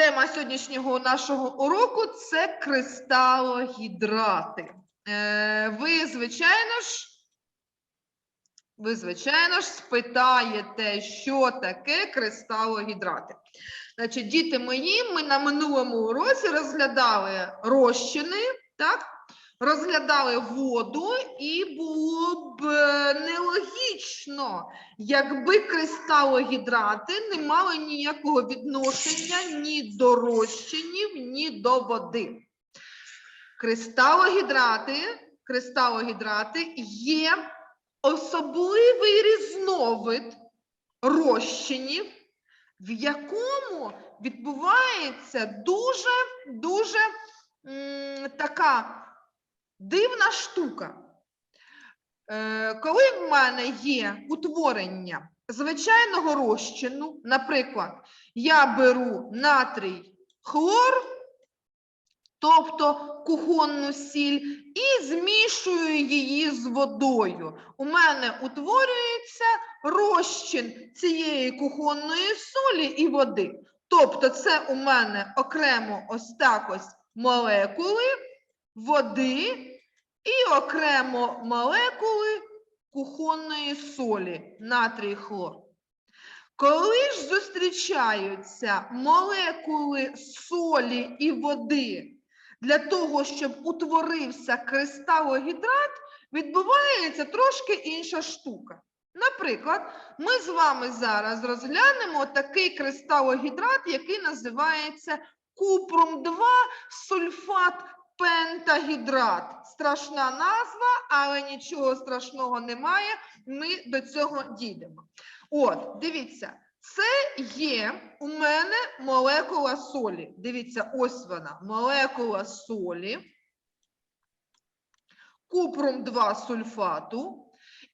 Тема сьогоднішнього нашого уроку це кристалогідрати. Е, ви, звичайно ж, ви, звичайно ж, спитаєте, що таке кристалогідрати. Значить, діти мої, ми на минулому уроці розглядали розчини, так? Розглядали воду, і було б е, нелогічно, якби кристалогідрати не мали ніякого відношення ні до розчинів, ні до води. Кристалогідрати, кристалогідрати є особливий різновид розчинів, в якому відбувається дуже дуже м, така дивна штука. Е, коли в мене є утворення звичайного розчину, наприклад, я беру натрій хлор, тобто кухонну сіль, і змішую її з водою. У мене утворюється розчин цієї кухонної солі і води. Тобто, це у мене окремо ось так ось молекули води і окремо молекули кухонної солі, натрій хлор. Коли ж зустрічаються молекули солі і води для того, щоб утворився кристалогідрат, відбувається трошки інша штука. Наприклад, ми з вами зараз розглянемо такий кристалогідрат, який називається купрум 2 сульфат пентагідрат. Страшна назва, але нічого страшного немає. Ми до цього дійдемо. От, дивіться, це є у мене молекула солі. Дивіться, ось вона, молекула солі, купрум 2 сульфату.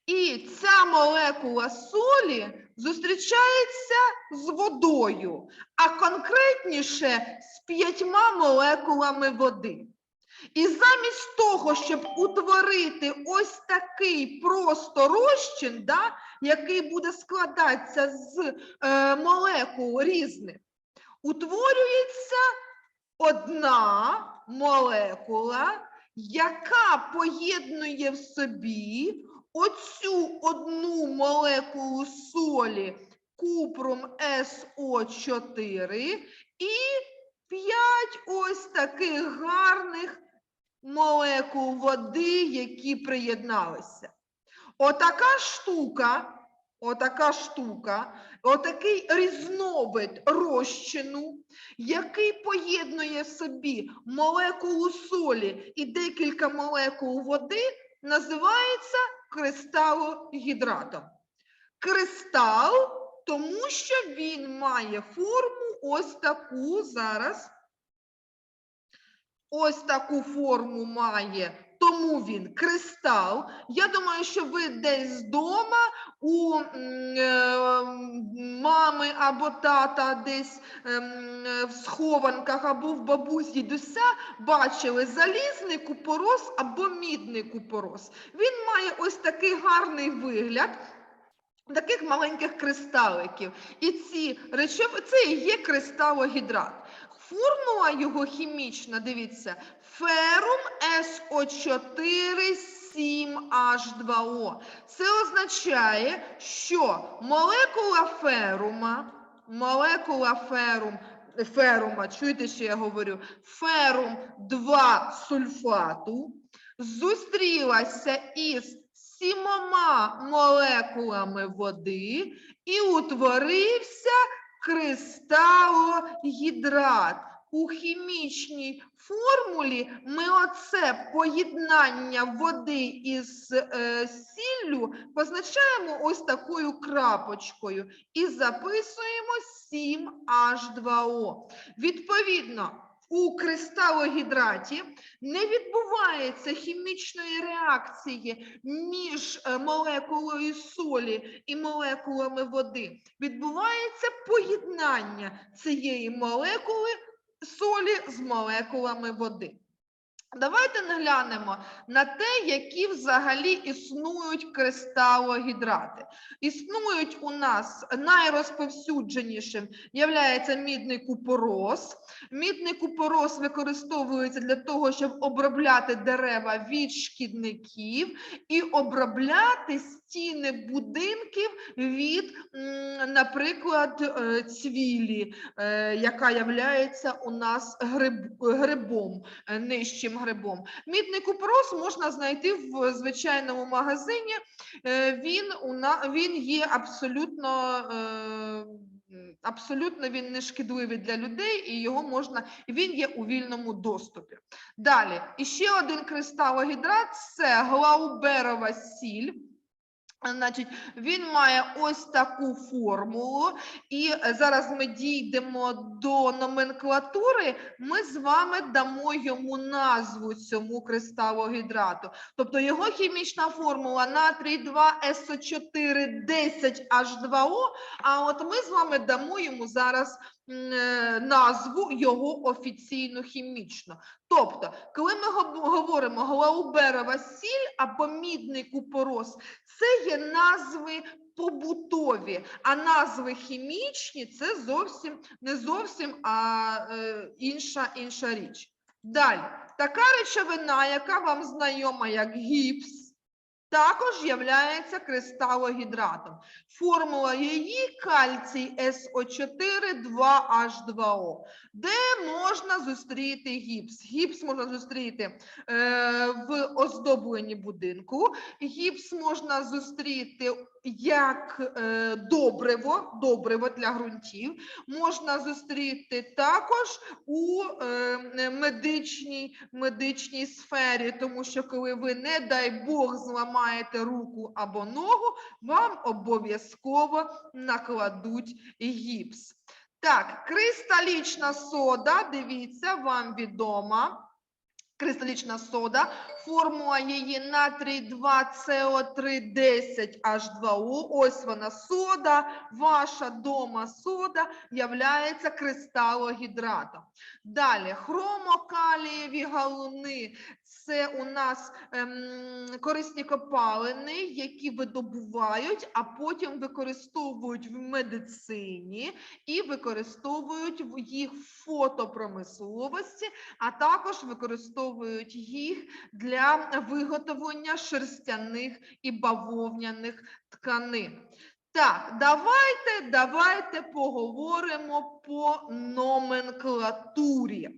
І ця молекула солі зустрічається з водою, а конкретніше з п'ятьма молекулами води. І замість того, щоб утворити ось такий просто розчин, да, який буде складатися з е, молекул різних, утворюється одна молекула, яка поєднує в собі оцю одну молекулу солі купрум СО4 і п'ять ось таких гарних молекул води, які приєдналися. Отака штука, отака штука, отакий різновид розчину, який поєднує собі молекулу солі і декілька молекул води, називається кристалогідратом. Кристал, тому що він має форму ось таку зараз. Ось таку форму має, тому він кристал. Я думаю, що ви десь вдома у е, мами або тата десь ем, в схованках або в бабусі дідуся бачили залізний купорос або мідний купорос. Він має ось такий гарний вигляд. Таких маленьких кристаликів. І ці речовини, це і є кристалогідрат. Формула його хімічна, дивіться, ферум СО4 7H2O. Це означає, що молекула ферума, молекула ферум, ферума, чуєте, що я говорю, ферум 2 сульфату зустрілася із сімома молекулами води і утворився кристалогідрат. У хімічній формулі ми оце поєднання води із е, сіллю позначаємо ось такою крапочкою і записуємо 7H2O. Відповідно, у кристалогідраті не відбувається хімічної реакції між е, молекулою солі і молекулами води. Відбувається поєднання цієї молекули солі з молекулами води. Давайте наглянемо на те, які взагалі існують кристалогідрати. Існують у нас найрозповсюдженішим являється мідний купорос. Мідний купорос використовується для того, щоб обробляти дерева від шкідників і обробляти стіни будинків від, наприклад, е, цвілі, е, яка являється у нас гриб, грибом, е, нижчим грибом. Мідний купорос можна знайти в звичайному магазині. Він він є абсолютно. Абсолютно він не шкідливий для людей, і його можна, він є у вільному доступі. Далі, і ще один кристалогідрат це глауберова сіль. Значить, він має ось таку формулу, і зараз ми дійдемо до номенклатури. Ми з вами дамо йому назву цьому кристалогідрату. Тобто його хімічна формула натрій 2 СО4 10 H2O, а от ми з вами дамо йому зараз назву його офіційну хімічну. Тобто, коли ми говоримо глауберова сіль або мідний купорос, це є назви побутові, а назви хімічні це зовсім не зовсім а е, інша, інша річ. Далі, така речовина, яка вам знайома як гіпс, також являється кристалогідратом. Формула її кальцій СО4 2H2O. Де можна зустріти гіпс? Гіпс можна зустріти е, в оздобленні будинку. Гіпс можна зустріти як е, добриво, добриво для ґрунтів. Можна зустріти також у е, медичній, медичній сфері, тому що коли ви, не дай Бог, зламаєте руку або ногу, вам обов'язково накладуть гіпс. Так, кристалічна сода, дивіться, вам відома. Кристалічна сода, формула її натрій 2 co 3 10 H2O. Ось вона сода, ваша дома сода являється кристалогідратом. Далі хромокалієві галуни це у нас ем, корисні копалини, які видобувають, а потім використовують в медицині і використовують в їх в фотопромисловості, а також використовують їх для виготовлення шерстяних і бавовняних тканин. Так, давайте, давайте поговоримо по номенклатурі.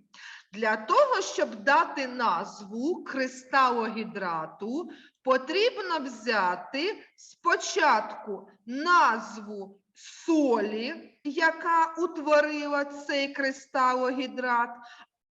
Для того, щоб дати назву кристалогідрату, потрібно взяти спочатку назву солі, яка утворила цей кристалогідрат,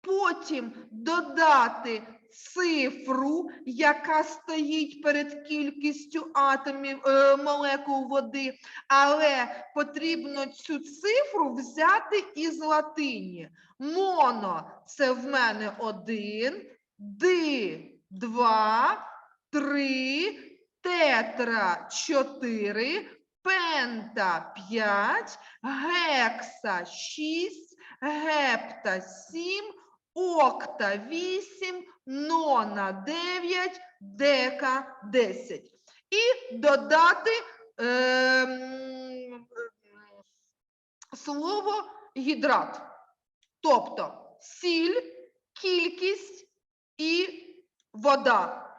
потім додати цифру, яка стоїть перед кількістю атомів е, молекул води, але потрібно цю цифру взяти із латині. Моно це в мене один, ди два, три, тетра чотири, пента п'ять, гекса шість, гепта сім, окта вісім, нона дев'ять, дека десять. І додати ем, слово гідрат. Тобто сіль, кількість і вода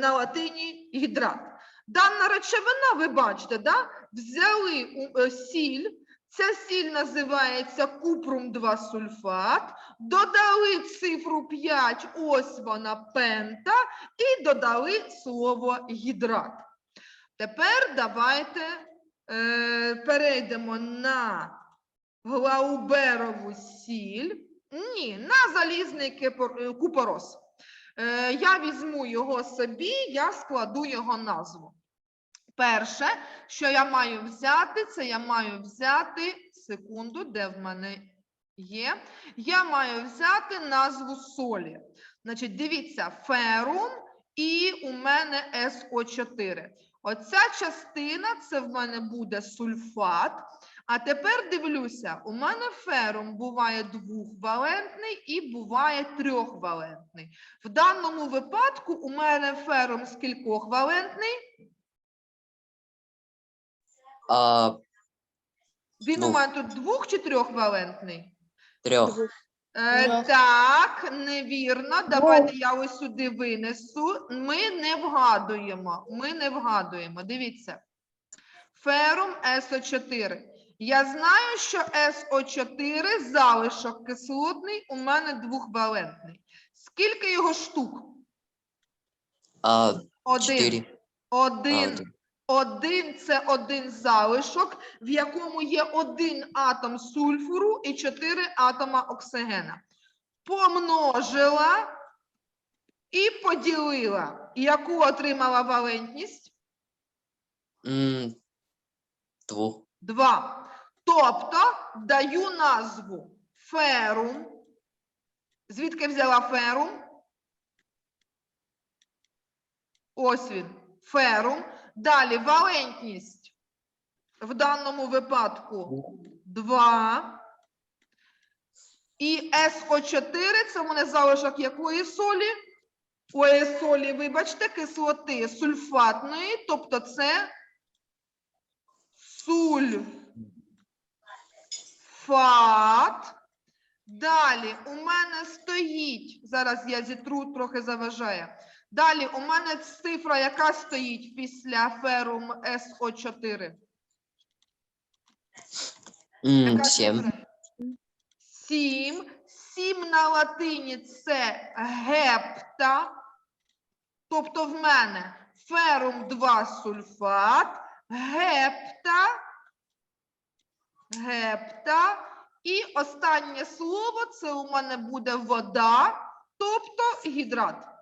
на латині гідрат. Дана речовина, ви бачите, да? взяли е, сіль, ця сіль називається купрум 2 сульфат, додали цифру 5, ось вона пента, і додали слово гідрат. Тепер давайте е, перейдемо на глауберову сіль. Ні, на залізний е, купорос. Е, я візьму його собі, я складу його назву. Перше, що я маю взяти, це я маю взяти секунду, де в мене є. Я маю взяти назву солі. Значить, дивіться, ферум і у мене СО4. Оця частина це в мене буде сульфат, А тепер дивлюся, у мене ферум буває двохвалентний і буває трьохвалентний. В даному випадку у мене ферум скількохвалентний? А, Він у мене тут двох чи трьохвалентний? Трьох. Е, так, невірно. Давайте я ось сюди винесу. Ми не вгадуємо. Ми не вгадуємо. Дивіться. Ферум СО4. Я знаю, що СО4 залишок кислотний у мене двохвалентний. Скільки його штук? А, Один. чотири. А, Один. один. Один це один залишок, в якому є один атом сульфуру і чотири атома оксигена. Помножила і поділила. Яку отримала валентність? М, Двох. Два. Тобто даю назву ферум. Звідки взяла ферум? Ось він. Ферум. Далі валентність. В даному випадку 2. І СО4 це у мене залишок якої солі? Ой, солі, вибачте, кислоти сульфатної, тобто це сульфат. Далі у мене стоїть, зараз я зітру, трохи заважає. Далі у мене цифра, яка стоїть після ферум СО4. М, Яка Сім. Сім. Сім на латині це гепта. Тобто в мене ферум 2 сульфат, гепта, гепта. І останнє слово це у мене буде вода, тобто гідрат.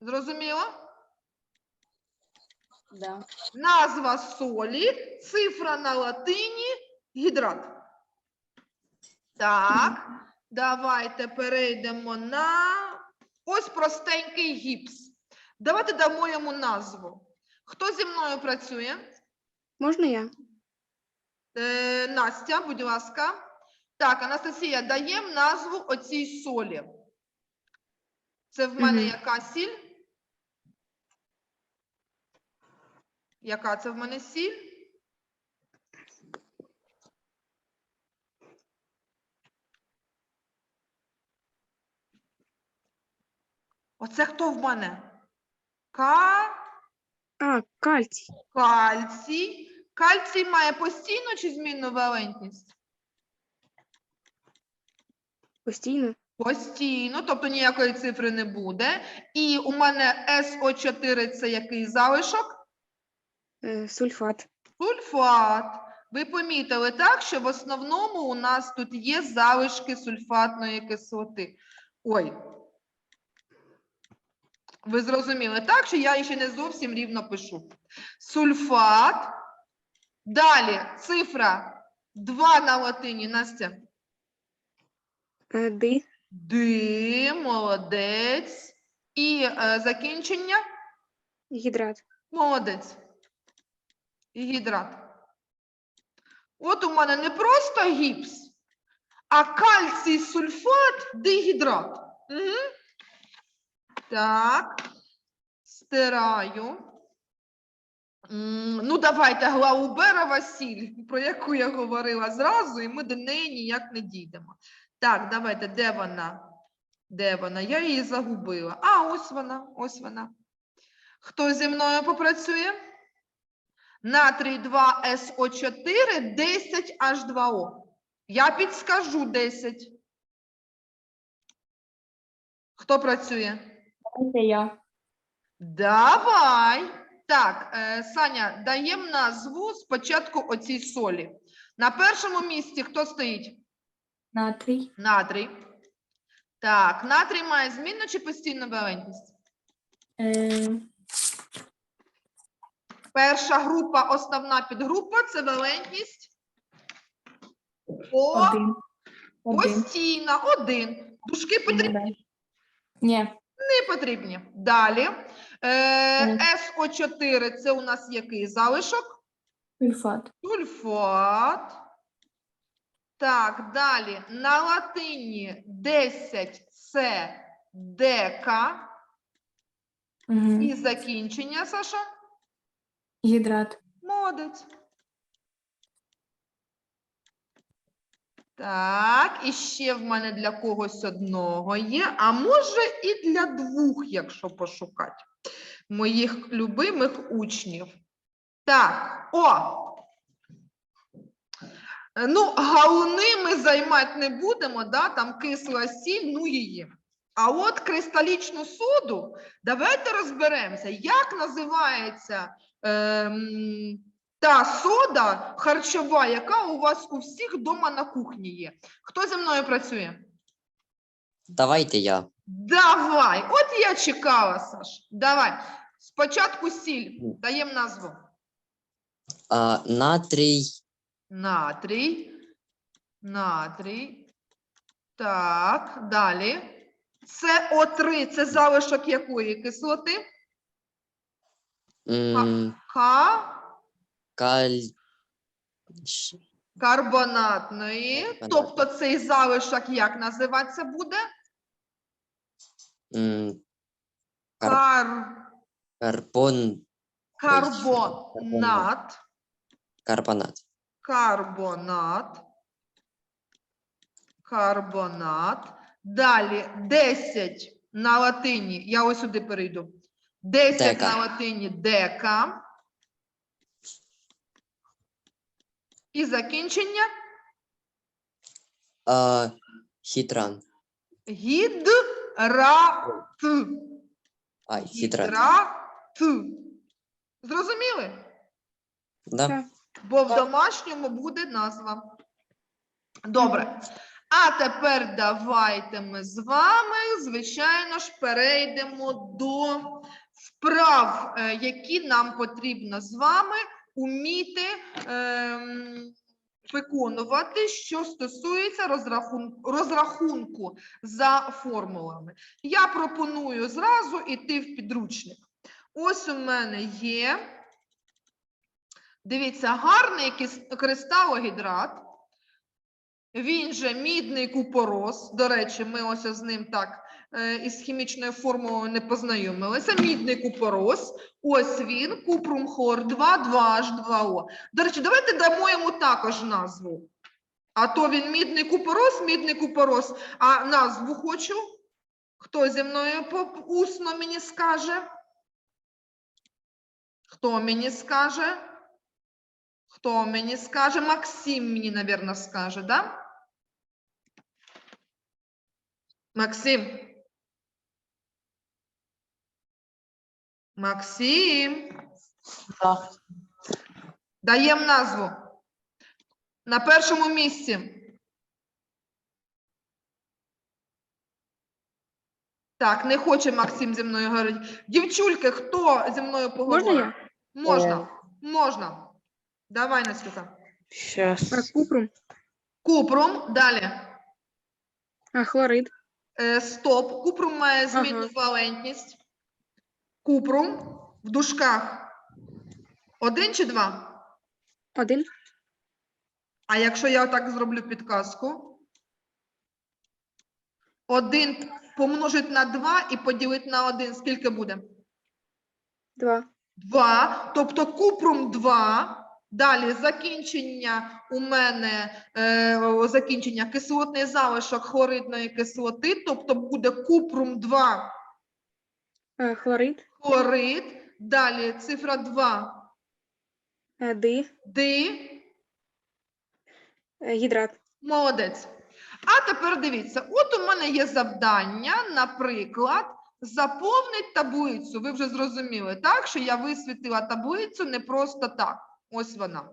Зрозуміло? Да. Назва солі, цифра на латині, гідрат. Так, давайте перейдемо на ось простенький гіпс. Давайте дамо йому назву. Хто зі мною працює? Можна я? Е, Настя, будь ласка. Так, Анастасія, даємо назву оцій солі. Це в мене Мгм. яка сіль? Яка це в мене сіль? Оце хто в мене? Ка... А, кальцій. Кальцій. Кальцій має постійну чи змінну валентність? Постійно. Постійно, тобто ніякої цифри не буде. І у мене СО4 це який залишок? Е, сульфат. Сульфат. Ви помітили так, що в основному у нас тут є залишки сульфатної кислоти. Ой. Ви зрозуміли так, що я ще не зовсім рівно пишу. Сульфат. Далі цифра 2 на латині. Настя. Е, ди. Ди, молодець. І е, закінчення Гідрат. молодець. І гідрат. От у мене не просто гіпс, а кальцій сульфат дигідрат. Угу. Так. Стираю. Ну, давайте Глауберова сіль, про яку я говорила зразу, і ми до неї ніяк не дійдемо. Так, давайте, де вона? Де вона? Я її загубила. А, ось вона, ось вона. Хто зі мною попрацює? Натрій 2 СО4, 10 H2O. Я підскажу 10. Хто працює? Це я. Давай. Так, е, Саня, даємо назву спочатку оцій солі. На першому місці хто стоїть? Натрій. Натрій. Так, натрій має змінну чи постійну валентність? Е, Перша група, основна підгрупа це валентність О, один. Один. постійна, один. Дужки потрібні? Ні. Не потрібні. Далі. Е, Мгм. СО4 це у нас який залишок? Сульфат. Сульфат. Так, далі. На латині 10 це дека. Угу. І закінчення, Саша. Гідрат. Молодець. Так, і ще в мене для когось одного є, а може і для двох, якщо пошукати моїх любимих учнів. Так, о! Ну, галуни ми займати не будемо, да? там кисла сіль, ну її. А от кристалічну соду, давайте розберемося, як називається та сода харчова, яка у вас у всіх вдома на кухні є. Хто зі мною працює? Давайте я. Давай! От я чекала, Саш. Давай. Спочатку сіль. Даємо назву. А, натрій, Натрій. Натрій. Так, далі. Це О3, це залишок якої кислоти? М, каль... Карбонатної. Карбонатної. Тобто цей залишок як називатися буде? м, Кар- Кар... карбон, Карбонат. карбонат. Карбонат. Карбонат. Далі 10 на латині. Я ось сюди перейду. 10 Дека. на латині дека. І закінчення А, хітран. гідрат. Ай, хітран. Гідрат. Зрозуміли? Да? Так. Бо в домашньому буде назва. Добре. А тепер давайте ми з вами, звичайно ж, перейдемо до вправ, е, які нам потрібно з вами уміти ем, виконувати, що стосується розрахунку, розрахунку за формулами. Я пропоную зразу йти в підручник. Ось у мене є. Дивіться, гарний кристалогідрат. Він же мідний купорос. До речі, ми ось з ним так із хімічною формулою не познайомилися. Мідний купорос. Ось він, купрум хлор 2, 2H2O. До речі, давайте дамо йому також назву. А то він мідний купорос, мідний купорос. А назву хочу. Хто зі мною усно мені скаже? Хто мені скаже? Хто мені скаже? Максим мені, напевно, скаже, да? Максим. Максим. Даємо назву. На першому місці. Так, не хоче Максим зі мною говорити. Дівчульки, хто зі мною поговорить? Можна я? Можна. Можна. Давай, Настюха. Сейчас. А, купрум. Купрум, далі. А, хлорид. Е, стоп. Купрум має змінну Ага. валентність. Купрум в дужках. Один чи два? Один. А якщо я так зроблю підказку? Один помножить на два і поділити на один. Скільки буде? Два. 2, тобто купрум 2. Далі закінчення у мене е, закінчення кислотний залишок хлоридної кислоти, тобто буде купрум 2 А, хлорид. хлорид. Далі цифра 2 ди. ди. Е, Гідрат. Молодець. А тепер дивіться, от у мене є завдання, наприклад, заповнить таблицю. Ви вже зрозуміли, так? Що я висвітила таблицю не просто так. Ось вона.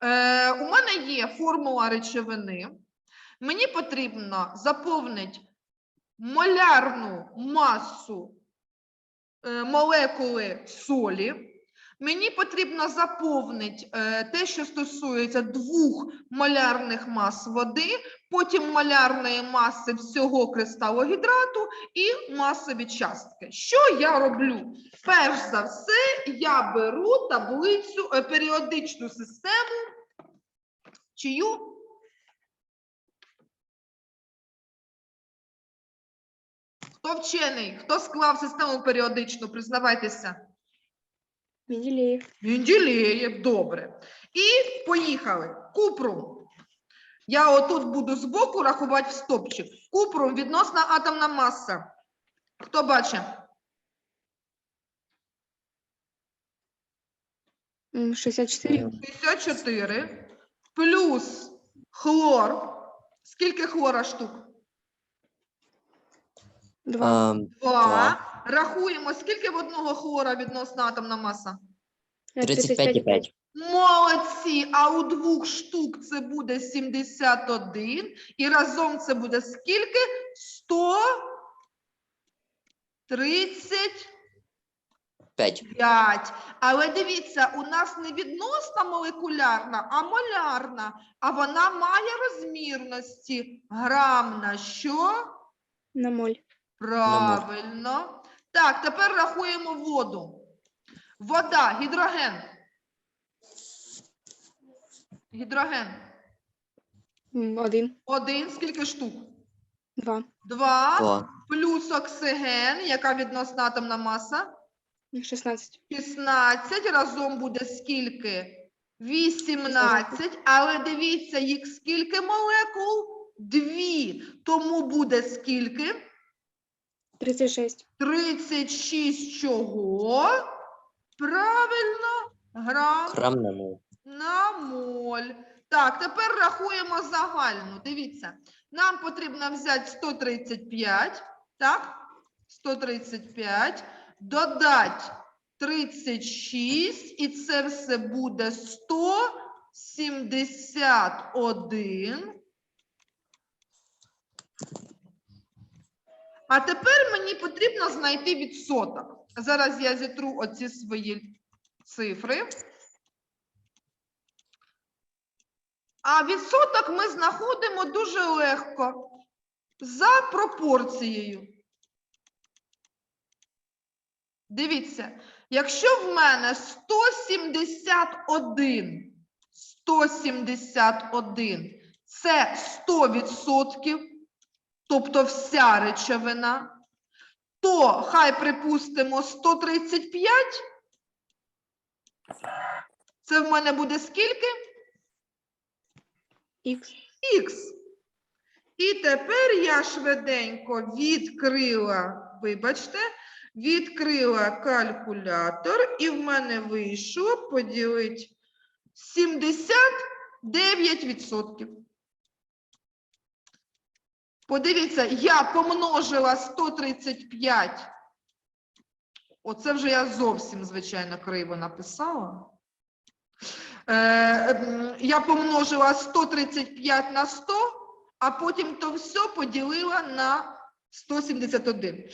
Е, у мене є формула речовини. Мені потрібно заповнити молярну масу е, молекули солі. Мені потрібно заповнити е, те, що стосується двох малярних мас води, потім малярної маси всього кристалогідрату і масові частки. Що я роблю? Перш за все, я беру таблицю, е, періодичну систему, чию Хто вчений? Хто склав систему періодичну? Признавайтеся. Менделєєв. Менделєєв, добре. І поїхали. Купрум. Я отут буду збоку рахувати в стопчик. Купрум відносна атомна маса. Хто бачить? М, 64. 54 плюс хлор. Скільки хлора штук? 2. Ам, Два. Рахуємо, скільки в одного хлора відносна атомна маса? 35,5. Молодці, а у двох штук це буде 71, і разом це буде скільки? 135. 5. Але дивіться, у нас не відносна молекулярна, а молярна, а вона має розмірності грам на що? На моль. Правильно. Так, тепер рахуємо воду. Вода, гідроген. Гідроген. 1. Один, скільки штук? 2. Два. 2. Плюс оксиген, яка відносна атомна маса? 16. 16. Разом буде скільки? 18. Але дивіться, їх скільки молекул? Дві. Тому буде скільки? 36. 36 чого? Правильно, грам Грам на мол. на моль. Так, тепер рахуємо загальну. Дивіться, нам потрібно взяти 135, так? 135, додати 36, і це все буде 171. А тепер мені потрібно знайти відсоток. Зараз я зітру оці свої цифри. А відсоток ми знаходимо дуже легко за пропорцією. Дивіться, якщо в мене 171, 171 це 100%, тобто вся речовина, то хай припустимо 135. Це в мене буде скільки? Х. Х. І тепер я швиденько відкрила, вибачте, відкрила калькулятор, і в мене вийшло поділити 79%. Подивіться, я помножила 135. Оце вже я зовсім, звичайно, криво написала. Е, я помножила 135 на 100, а потім то все поділила на 171.